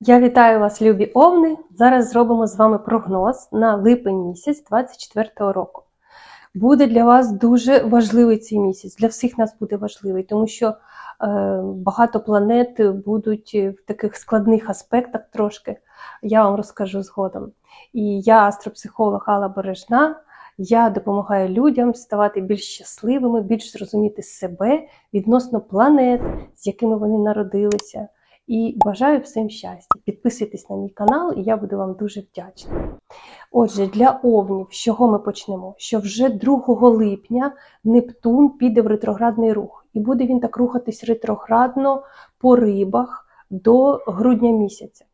Я вітаю вас, любі овни! Зараз зробимо з вами прогноз на липень місяць 2024 року. Буде для вас дуже важливий цей місяць. Для всіх нас буде важливий, тому що е, багато планет будуть в таких складних аспектах трошки. Я вам розкажу згодом. І я астропсихолог Алла Бережна. Я допомагаю людям ставати більш щасливими, більш зрозуміти себе відносно планет, з якими вони народилися. І бажаю всім щастя. Підписуйтесь на мій канал, і я буду вам дуже вдячна. Отже, для овнів, з чого ми почнемо? Що вже 2 липня Нептун піде в ретроградний рух, і буде він так рухатись ретроградно по рибах до грудня місяця.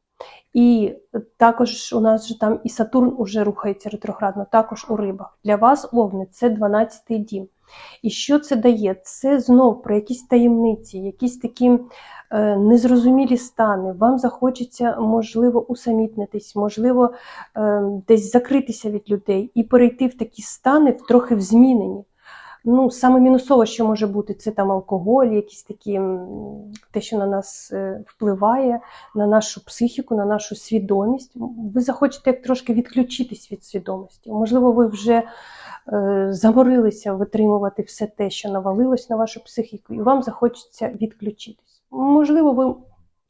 І також у нас же там і Сатурн уже рухається ретроградно, також у рибах. Для вас, овни, це 12-й дім. І що це дає? Це знов про якісь таємниці, якісь такі е, незрозумілі стани. Вам захочеться, можливо, усамітнитись, можливо, е, десь закритися від людей і перейти в такі стани, в трохи в змінені. Ну, саме мінусово, що може бути, це там алкоголь, якісь такі те, що на нас е, впливає, на нашу психіку, на нашу свідомість. Ви захочете як трошки відключитись від свідомості. Можливо, ви вже е, заморилися витримувати все те, що навалилось на вашу психіку, і вам захочеться відключитись. Можливо, ви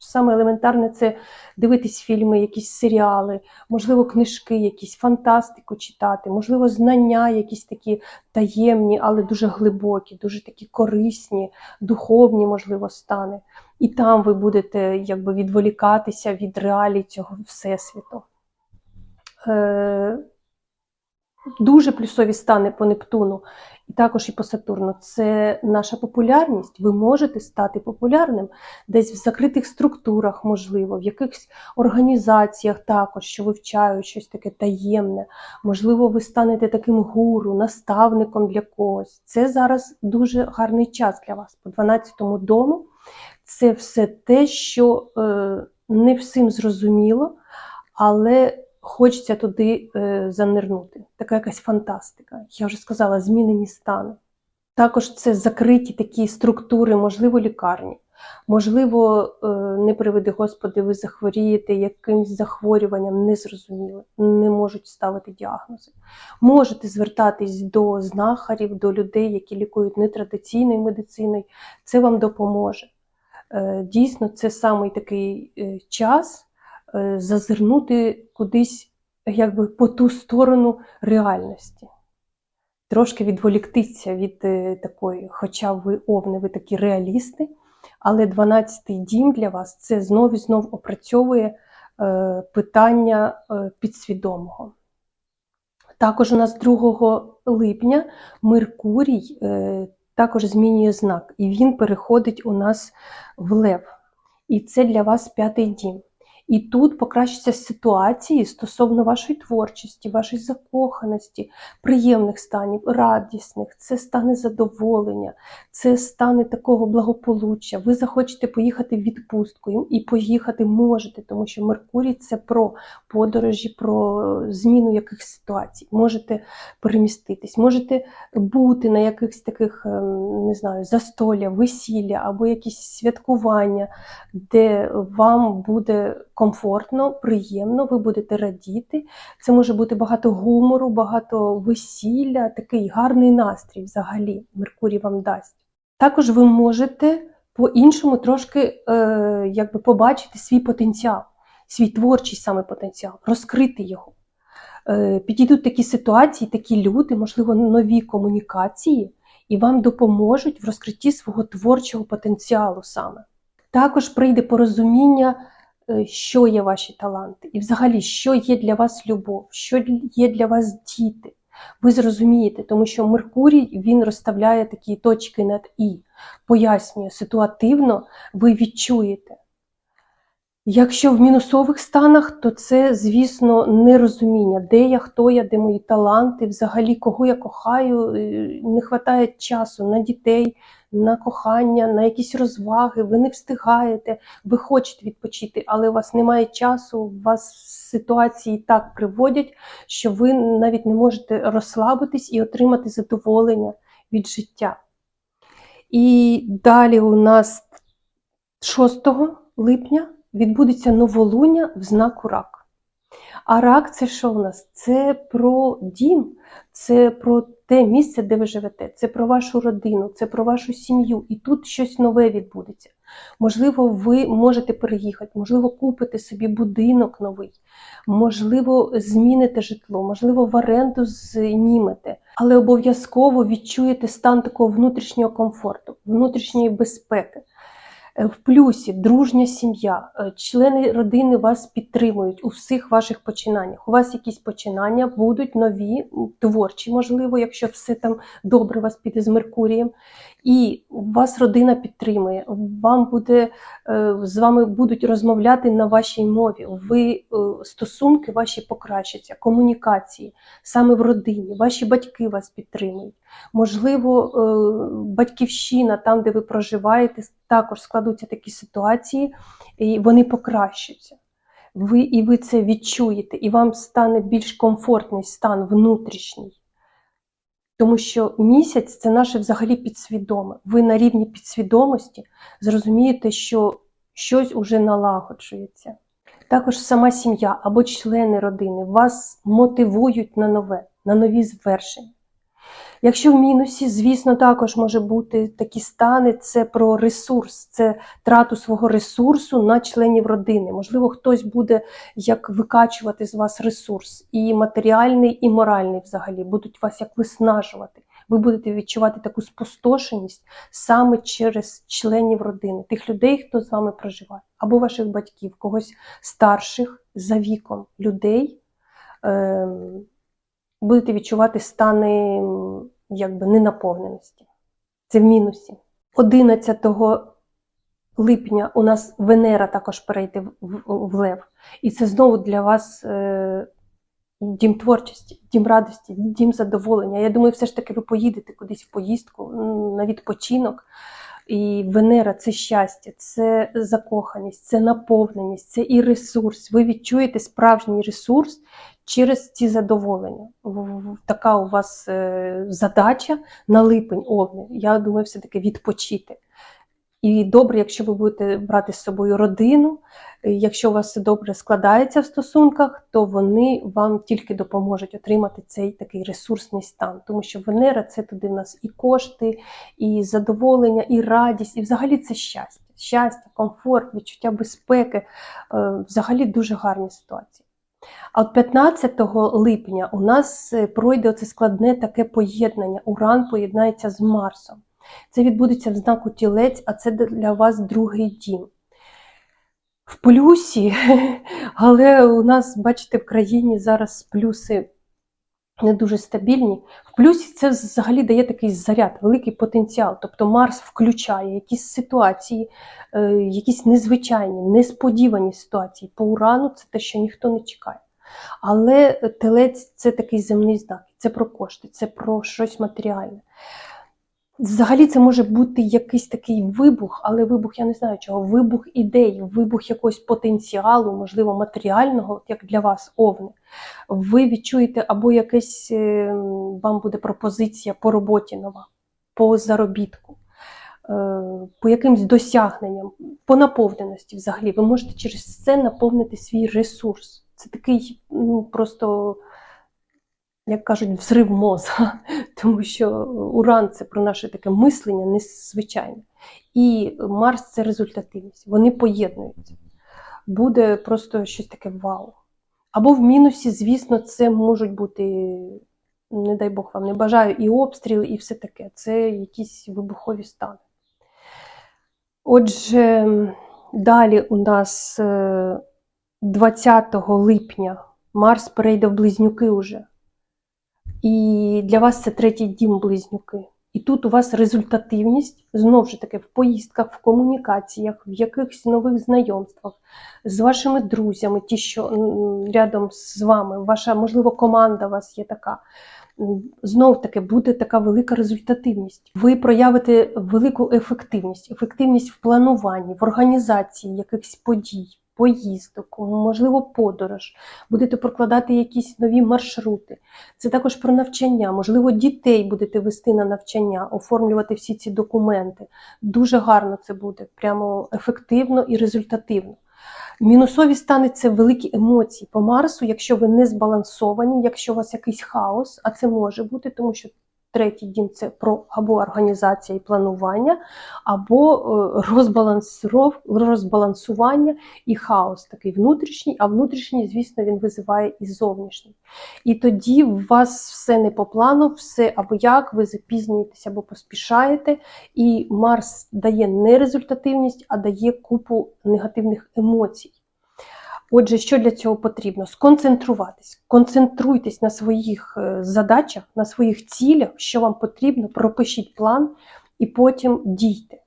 саме елементарне це дивитись фільми, якісь серіали, можливо, книжки, якісь фантастику читати, можливо, знання, якісь такі таємні, але дуже глибокі, дуже такі корисні, духовні, можливо, стани. І там ви будете якби відволікатися від реалій цього всесвіту. Дуже плюсові стани по Нептуну і також і по Сатурну. Це наша популярність. Ви можете стати популярним десь в закритих структурах, можливо, в якихось організаціях також, що вивчають щось таке таємне. Можливо, ви станете таким гуру, наставником для когось. Це зараз дуже гарний час для вас. По 12-му дому це все те, що е, не всім зрозуміло, але хочеться туди е, занирнути. Така якась фантастика. Я вже сказала, змінені стани. Також це закриті такі структури, можливо, лікарні. Можливо, е, не приведи Господи, ви захворієте якимось захворюванням незрозумілим, не можуть ставити діагнози. Можете звертатись до знахарів, до людей, які лікують нетрадиційною медициною. Це вам допоможе. Е, Дійсно, це самий такий е, час зазирнути кудись якби по ту сторону реальності. Трошки відволіктися від е, такої, хоча ви овни, ви такі реалісти, але 12-й дім для вас це знов і знов опрацьовує е, питання е, підсвідомого. Також у нас 2 липня Меркурій е, також змінює знак, і він переходить у нас в Лев. І це для вас п'ятий дім. І тут покращаться ситуації стосовно вашої творчості, вашої закоханості, приємних станів, радісних, це стане задоволення, це стане такого благополуччя. Ви захочете поїхати відпустку і поїхати можете, тому що Меркурій це про подорожі, про зміну якихось ситуацій. Можете переміститись, можете бути на якихось таких, ем, не знаю, застолля, весілля або якісь святкування, де вам буде комфортно, приємно, ви будете радіти. Це може бути багато гумору, багато весілля, такий гарний настрій взагалі Меркурій вам дасть. Також ви можете по-іншому трошки е, якби побачити свій потенціал, свій творчий саме потенціал, розкрити його. Е, підійдуть такі ситуації, такі люди, можливо, нові комунікації, і вам допоможуть в розкритті свого творчого потенціалу саме. Також прийде порозуміння, що є ваші таланти, і взагалі, що є для вас любов, що є для вас діти. Ви зрозумієте, тому що Меркурій він розставляє такі точки над І, пояснює ситуативно, ви відчуєте. Якщо в мінусових станах, то це, звісно, нерозуміння, де я, хто я, де мої таланти, взагалі кого я кохаю, е, не вистачає часу на дітей, на кохання, на якісь розваги, ви не встигаєте, ви хочете відпочити, але у вас немає часу, вас ситуації так приводять, що ви навіть не можете розслабитись і отримати задоволення від життя. І далі у нас 6 липня відбудеться новолуння в знаку рак. А рак це що в нас? Це про дім, це про те місце, де ви живете, це про вашу родину, це про вашу сім'ю. І тут щось нове відбудеться. Можливо, ви можете переїхати, можливо, купите собі будинок новий, можливо, зміните житло, можливо, в оренду знімете, але обов'язково відчуєте стан такого внутрішнього комфорту, внутрішньої безпеки. Е, В плюсі дружня сім'я, е, члени родини вас підтримують у всіх ваших починаннях. У вас якісь починання будуть нові, творчі, можливо, якщо все там добре у вас піде з Меркурієм. І вас родина підтримує. Вам буде е, з вами будуть розмовляти на вашій мові. Ви е, стосунки ваші покращаться, комунікації саме в родині. Ваші батьки вас підтримують. Можливо, е, батьківщина, там, де ви проживаєте, також складуться такі ситуації, і вони покращаться. Ви і ви це відчуєте, і вам стане більш комфортний стан внутрішній. Тому що місяць це наше взагалі підсвідоме. Ви на рівні підсвідомості зрозумієте, що щось уже налагоджується. Також сама сім'я або члени родини вас мотивують на нове, на нові звершення. Якщо в мінусі, звісно, також може бути такі стани, це про ресурс, це трату свого ресурсу на членів родини. Можливо, хтось буде як викачувати з вас ресурс, і матеріальний, і моральний взагалі будуть вас як виснажувати. Ви будете відчувати таку спустошеність саме через членів родини, тих людей, хто з вами проживає, або ваших батьків, когось старших за віком людей. Ем, будете відчувати стани якби ненаповненості. Це в мінусі. 11 липня у нас Венера також перейде в, в, Лев. І це знову для вас е, дім творчості, дім радості, дім задоволення. Я думаю, все ж таки ви поїдете кудись в поїздку на відпочинок. І Венера це щастя, це закоханість, це наповненість, це і ресурс. Ви відчуєте справжній ресурс через ці задоволення. Така у вас е, задача на липень овни. Я думаю, все-таки відпочити. І добре, якщо ви будете брати з собою родину, е, якщо у вас все добре складається в стосунках, то вони вам тільки допоможуть отримати цей такий ресурсний стан. Тому що Венера це туди в нас і кошти, і задоволення, і радість, і взагалі це щастя. Щастя, комфорт, відчуття безпеки е, взагалі дуже гарні ситуації. А от 15 липня у нас е, пройде оце складне таке поєднання. Уран поєднається з Марсом. Це відбудеться в знаку тілець, а це для вас другий дім. В плюсі, але у нас, бачите, в країні зараз плюси не дуже стабільні. В плюсі це взагалі дає такий заряд, великий потенціал. Тобто Марс включає якісь ситуації, е, якісь незвичайні, несподівані ситуації. По урану це те, що ніхто не чекає. Але телець це такий земний знак, це про кошти, це про щось матеріальне. Взагалі це може бути якийсь такий вибух, але вибух, я не знаю чого, вибух ідей, вибух якогось потенціалу, можливо, матеріального, як для вас, овни. Ви відчуєте або якась е, вам буде пропозиція по роботі нова, по заробітку, е, по якимсь досягненням, по наповненості взагалі. Ви можете через це наповнити свій ресурс. Це такий ну, просто, як кажуть, взрив мозга, тому що Уран це про наше таке мислення незвичайне. І Марс це результативність. Вони поєднуються. Буде просто щось таке вау. Або в мінусі, звісно, це можуть бути, не дай Бог вам не бажаю, і обстріли, і все таке. Це якісь вибухові стани. Отже, далі у нас е, 20 липня Марс перейде в близнюки уже. І для вас це третій дім близнюки. І тут у вас результативність, знову ж таки, в поїздках, в комунікаціях, в якихось нових знайомствах з вашими друзями, ті, що рядом з вами, ваша, можливо, команда у вас є така. Знов таки буде така велика результативність. Ви проявите велику ефективність, ефективність в плануванні, в організації якихось подій, поїздок, можливо, подорож. Будете прокладати якісь нові маршрути. Це також про навчання. Можливо, дітей будете вести на навчання, оформлювати всі ці документи. Дуже гарно це буде, прямо ефективно і результативно. Мінусові це великі емоції по Марсу, якщо ви не збалансовані, якщо у вас якийсь хаос, а це може бути, тому що третій дім це про або організація і планування, або е, розбалансування і хаос такий внутрішній, а внутрішній, звісно, він визиває і зовнішній. І тоді у вас все не по плану, все або як, ви запізнюєтеся або поспішаєте, і Марс дає не результативність, а дає купу негативних емоцій. Отже, що для цього потрібно? Сконцентруватись. Концентруйтесь на своїх е, задачах, на своїх цілях, що вам потрібно, пропишіть план і потім дійте.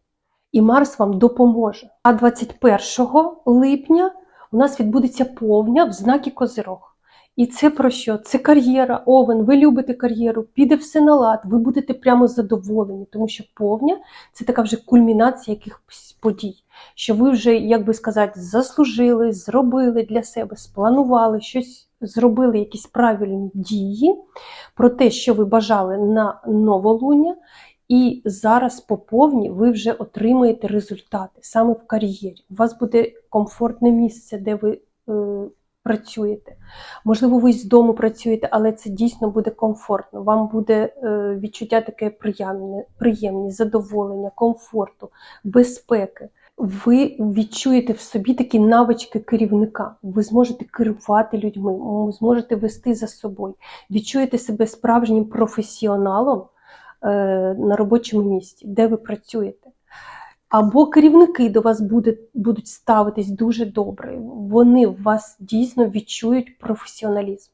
І Марс вам допоможе. А 21 липня у нас відбудеться повня в знакі Козирог. І це про що? Це кар'єра, овен, ви любите кар'єру, піде все на лад, ви будете прямо задоволені, тому що повня це така вже кульмінація якихось подій, що ви вже, як би сказати, заслужили, зробили для себе, спланували щось, зробили якісь правильні дії про те, що ви бажали на новолуння, і зараз по повні ви вже отримаєте результати саме в кар'єрі. У вас буде комфортне місце, де ви. е, Працюєте. Можливо, ви з дому працюєте, але це дійсно буде комфортно. Вам буде е, відчуття таке приємне, приємні, задоволення, комфорту, безпеки. Ви відчуєте в собі такі навички керівника. Ви зможете керувати людьми, зможете вести за собою. Відчуєте себе справжнім професіоналом е, на робочому місці, де ви працюєте. Або керівники до вас буде, будуть ставитись дуже добре. Вони вас дійсно відчують професіоналізм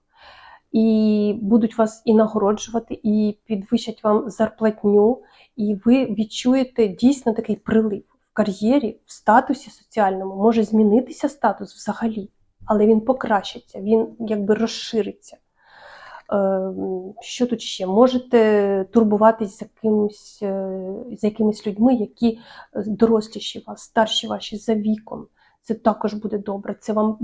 і будуть вас і нагороджувати, і підвищать вам зарплатню, і ви відчуєте дійсно такий прилив кар'єрі, в статусі соціальному. Може змінитися статус взагалі, але він покращиться, він якби розшириться. Е, Що тут ще? Можете турбуватись за якимось, за якимись людьми, які доросліші вас, старші ваші за віком. Це також буде добре. Це вам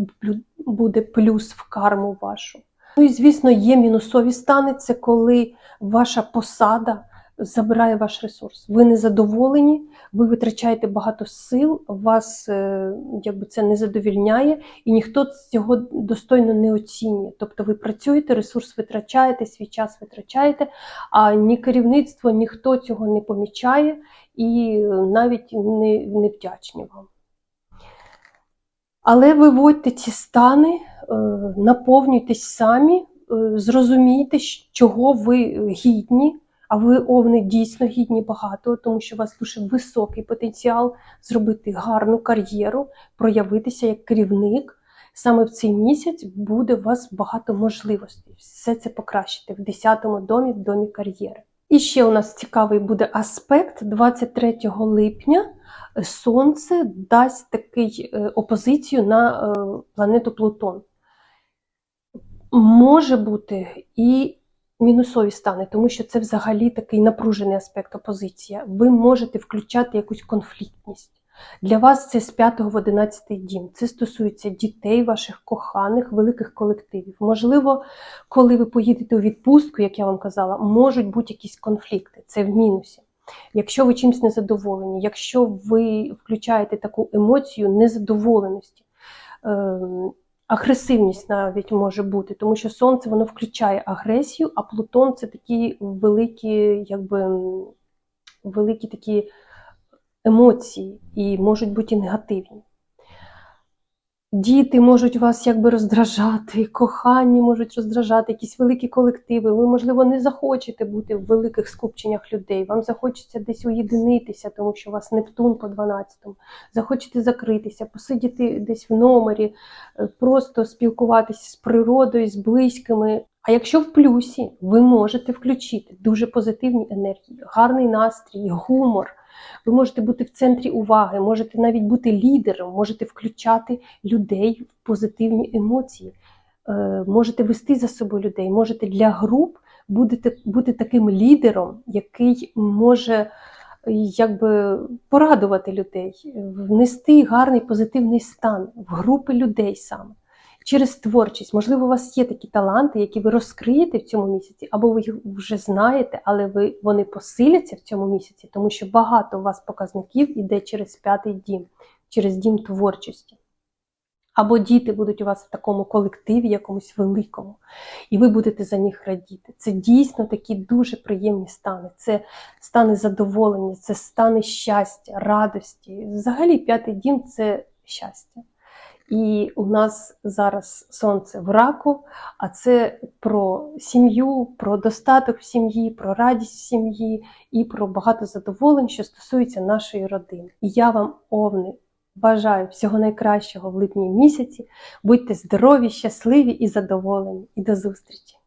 буде плюс в карму вашу. Ну і звісно, є мінусові стани. Це коли ваша посада забирає ваш ресурс. Ви не задоволені, ви витрачаєте багато сил, вас е, якби це не задовільняє, і ніхто цього достойно не оцінює. Тобто ви працюєте, ресурс витрачаєте, свій час витрачаєте, а ні керівництво, ніхто цього не помічає і навіть не, не вдячні вам. Але виводьте ці стани, е, наповнюйтесь самі, е, зрозумійте, чого ви гідні. А ви овни дійсно гідні багато, тому що у вас дуже високий потенціал зробити гарну кар'єру, проявитися як керівник. Саме в цей місяць буде у вас багато можливостей. Все це покращити в 10-му домі, в домі кар'єри. І ще у нас цікавий буде аспект 23 липня. Сонце дасть такий е, опозицію на е, планету Плутон. Може бути і мінусові стани, тому що це взагалі такий напружений аспект опозиція. Ви можете включати якусь конфліктність. Для вас це з 5 в 11 дім. Це стосується дітей, ваших коханих, великих колективів. Можливо, коли ви поїдете у відпустку, як я вам казала, можуть бути якісь конфлікти. Це в мінусі. Якщо ви чимось незадоволені, якщо ви включаєте таку емоцію незадоволеності, ем, агресивність навіть може бути, тому що сонце воно включає агресію, а Плутон це такі великі, якби великі такі емоції і можуть бути негативні. Діти можуть вас якби роздражати, кохані можуть роздражати, якісь великі колективи. Ви, можливо, не захочете бути в великих скупченнях людей. Вам захочеться десь уєдинитися, тому що у вас Нептун по 12-му. Захочете закритися, посидіти десь в номері, е, просто спілкуватися з природою, з близькими. А якщо в плюсі, ви можете включити дуже позитивні енергії, гарний настрій, гумор. Ви можете бути в центрі уваги, можете навіть бути лідером, можете включати людей в позитивні емоції, е, можете вести за собою людей, можете для груп бути, бути таким лідером, який може якби порадувати людей, внести гарний позитивний стан в групи людей саме через творчість. Можливо, у вас є такі таланти, які ви розкриєте в цьому місяці, або ви їх вже знаєте, але ви, вони посиляться в цьому місяці, тому що багато у вас показників іде через п'ятий дім, через дім творчості. Або діти будуть у вас в такому колективі, якомусь великому, і ви будете за них радіти. Це дійсно такі дуже приємні стани. Це стани задоволення, це стани щастя, радості. Взагалі, п'ятий дім це щастя. І у нас зараз сонце в раку, а це про сім'ю, про достаток в сім'ї, про радість в сім'ї і про багато задоволень, що стосується нашої родини. І я вам, овни, бажаю всього найкращого в липні місяці. Будьте здорові, щасливі і задоволені. І до зустрічі!